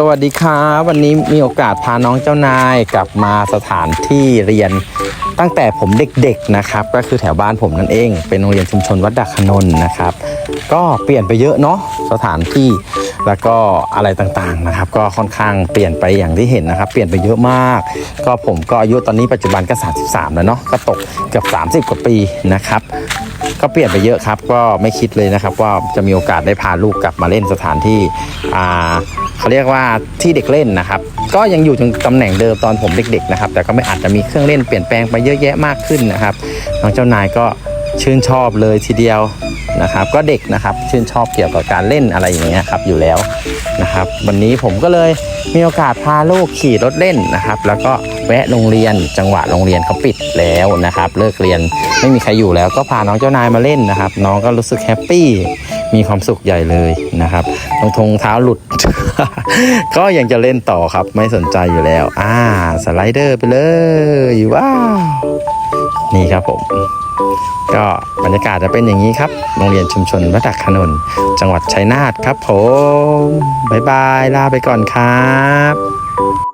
สวัสดีครับวันนี้มีโอกาสพาน้องเจ้านายกลับมาสถานที่เรียน ตั้งแต่ผมเด็กๆนะครับ ก็คือแถวบ้านผมนั่นเอง เป็นโรงเรียนชุมชนวัดดักขนนนะครับ ก็เปลี่ยนไปเยอะเนาะสถานที่แล้วก็อะไรต่างๆนะครับ ก็ค่อนข้างเปลี่ยนไปอย่างที่เห็นนะครับ เปลี่ยนไปเยอะมาก ก็ผมก็อายุตอนนี้ปัจจุบันก็ 33 แล้วเนาะก็ตกเกือบ30 กว่าปีนะครับ ก็เปลี่ยนไปเยอะครับ ก็ไม่คิดเลยนะครับ ว่าจะมีโอกาสได้พาลูกกลับมาเล่นสถานที่อ่าเขาเรียกว่าที่เด็กเล่นนะครับ ก็ยังอยู่ตรงตำแหน่งเดิมตอนผมเด็ก ๆ นะครับ แต่ก็ไม่อาจจะมีเครื่องเล่นเปลี่ยนแปลงไปเยอะแยะมากขึ้นนะครับน้องเจ้านายก็ ชื่นชอบเลยทีเดียวนะครับ ก็เด็กนะครับชื่นชอบเกี่ยวกับการเล่นอะไรอย่างเงี้ยครับอยู่แล้วนะครับ วันนี้ผมก็เลยมีโอกาสพาลูกขี่รถเล่นนะครับ แล้วก็แวะโรงเรียนจังหวะโรงเรียนเขาปิดแล้วนะครับ เลิกเรียนไม่มีใครอยู่แล้วก็พาน้องเจ้านายมาเล่นนะครับ น้องก็รู้สึกแฮปปี้มีความสุขใหญ่เลยนะครับรองทงเท้าหลุด ก็ยังจะเล่นต่อครับไม่สนใจอยู่แล้ว อ่า สไลเดอร์ไปเลยว้าว นี่ครับผม ก็บรรยากาศจะเป็นอย่างนี้ครับ โรงเรียนชุมชนวัดดักขนน จังหวัดชัยนาทครับผม บ๊ายบาย ลาไปก่อนครับ